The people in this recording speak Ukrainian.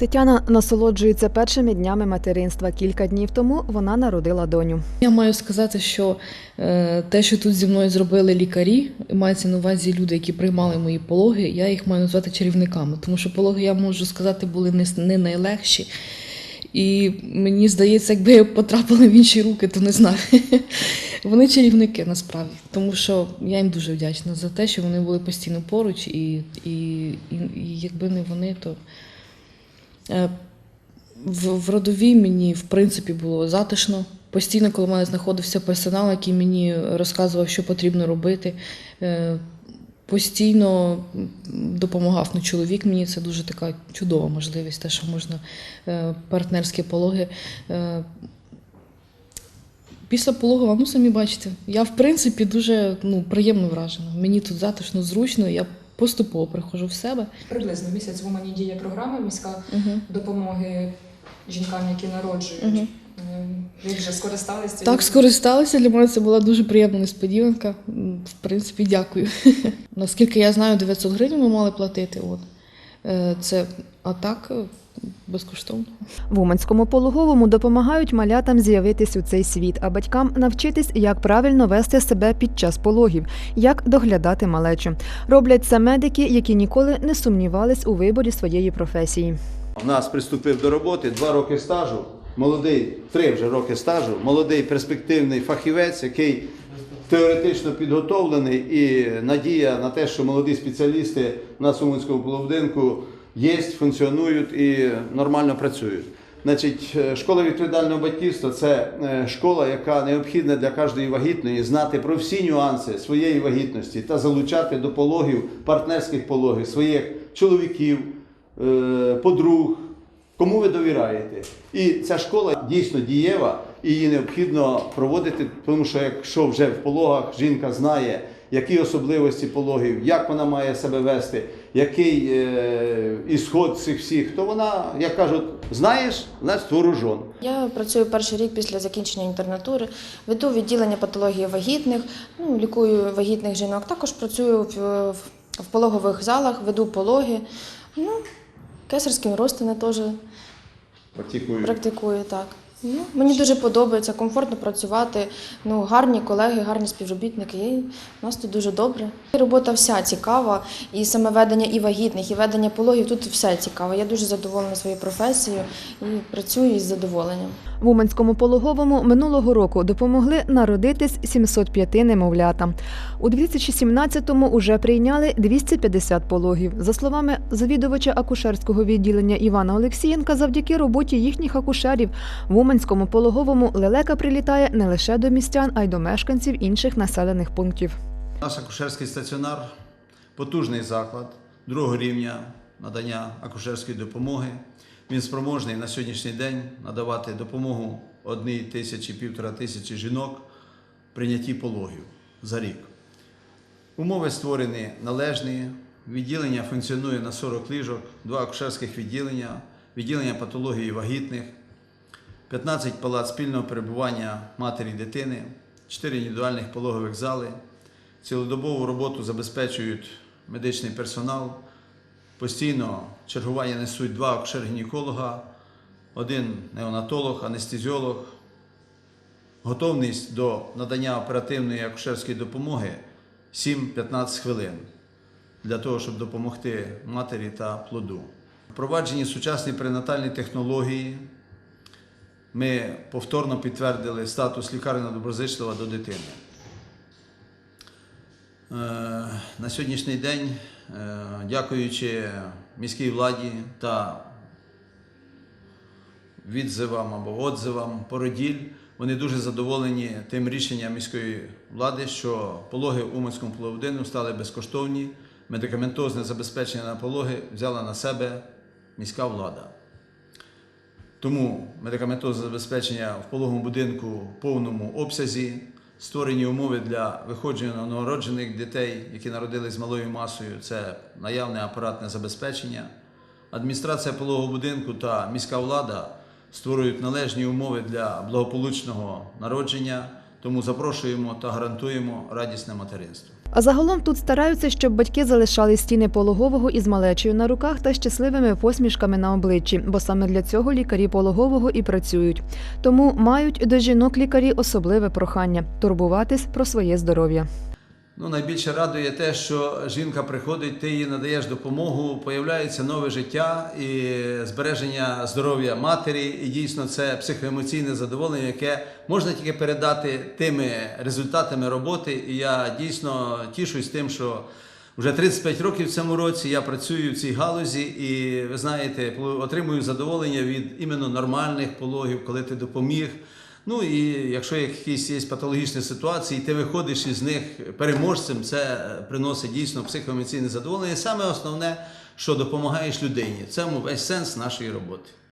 Тетяна насолоджується першими днями материнства. Кілька днів тому вона народила доню. Я маю сказати, що е, те, що тут зі мною зробили лікарі, мається на увазі люди, які приймали мої пологи, я їх маю назвати чарівниками, тому що пологи, я можу сказати, були не, найлегші. І мені здається, якби я потрапила в інші руки, то не знаю. Вони чарівники насправді, тому що я їм дуже вдячна за те, що вони були постійно поруч, і, і, і, і якби не вони, то в, в родовій мені в принципі було затишно. Постійно, коли в мене знаходився персонал, який мені розказував, що потрібно робити. е, Постійно допомагав ну, чоловік. Мені це дуже така чудова можливість, те, що можна е, партнерські пологи. Е, Після пологова, ну самі бачите, я в принципі дуже ну, приємно вражена. Мені тут затишно, зручно, я поступово приходжу в себе. Приблизно місяць в Умані діє програма міська Угу. допомоги жінкам, які народжують. Ем, Ви вже скористалися? Так, скористалися. Для мене це була дуже приємна несподіванка. В принципі, дякую. Наскільки я знаю, 900 гривень ми мали платити. От. Е, Це, а так безкоштовно. В Уманському пологовому допомагають малятам з'явитись у цей світ, а батькам навчитись, як правильно вести себе під час пологів, як доглядати малечу. Роблять це медики, які ніколи не сумнівались у виборі своєї професії. У нас приступив до роботи два роки стажу, молодий, три вже роки стажу, молодий перспективний фахівець, який теоретично підготовлений і надія на те, що молоді спеціалісти на Сумському половдинку є, функціонують і нормально працюють. Значить, е, школа відповідального батьківства це е, школа, яка необхідна для кожної вагітної знати про всі нюанси своєї вагітності та залучати до пологів, партнерських пологів своїх чоловіків, е, подруг, кому ви довіряєте. І ця школа дійсно дієва, і її необхідно проводити, тому що якщо вже в пологах жінка знає, які особливості пологів, як вона має себе вести, який е, ісход цих всіх, то вона, як кажуть, знаєш, значить вооружен. Я працюю перший рік після закінчення інтернатури, веду відділення патології вагітних, ну, лікую вагітних жінок. Також працюю в, в, пологових залах, веду пологи. Ну, кесарські розтини теж Практикую. практикую так. Ну, мені дуже подобається, комфортно працювати. Ну, гарні колеги, гарні співробітники. І у нас тут дуже добре. Робота вся цікава, і саме ведення і вагітних, і ведення пологів тут все цікаво. Я дуже задоволена своєю професією і працюю із задоволенням. В Уманському пологовому минулого року допомогли народитись 705 немовлятам. У 2017-му уже прийняли 250 пологів. За словами завідувача акушерського відділення Івана Олексієнка, завдяки роботі їхніх акушерів в Уманському пологовому лелека прилітає не лише до містян, а й до мешканців інших населених пунктів. Наш акушерський стаціонар потужний заклад другого рівня надання акушерської допомоги. Він спроможний на сьогоднішній день надавати допомогу одній тисячі, півтора тисячі жінок прийнятті пологів за рік. Умови створені належні. Відділення функціонує на 40 ліжок, два акушерських відділення, відділення патології вагітних, 15 палат спільного перебування матері і дитини, 4 індивідуальних пологових зали. Цілодобову роботу забезпечують медичний персонал. Постійно чергування несуть два акушер-гінеколога, один неонатолог, анестезіолог. Готовність до надання оперативної акушерської допомоги 7-15 хвилин для того, щоб допомогти матері та плоду. Впроваджені сучасні пренатальні технології. Ми повторно підтвердили статус лікарня доброзичлива до дитини. Е, На сьогоднішній день, е, дякуючи міській владі та відзивам або отзивам породіль, вони дуже задоволені тим рішенням міської влади, що пологи в Уманському половодину стали безкоштовні. Медикаментозне забезпечення на пологи взяла на себе міська влада. Тому медикаментозне забезпечення в пологовому будинку в повному обсязі, створені умови для виходження новороджених дітей, які народились з малою масою, це наявне апаратне забезпечення. Адміністрація пологового будинку та міська влада створюють належні умови для благополучного народження, тому запрошуємо та гарантуємо радісне материнство. А загалом тут стараються, щоб батьки залишали стіни пологового із малечею на руках та щасливими посмішками на обличчі, бо саме для цього лікарі пологового і працюють. Тому мають до жінок лікарі особливе прохання турбуватись про своє здоров'я. Ну, найбільше радує те, що жінка приходить, ти їй надаєш допомогу, появляється нове життя і збереження здоров'я матері. І дійсно це психоемоційне задоволення, яке можна тільки передати тими результатами роботи. І я дійсно тішусь тим, що вже 35 років в цьому році я працюю в цій галузі, і ви знаєте, отримую задоволення від іменно нормальних пологів, коли ти допоміг. Ну і якщо якісь є патологічні ситуації, ти виходиш із них переможцем, це приносить дійсно психоемоційне задоволення. І саме основне, що допомагаєш людині. це весь сенс нашої роботи.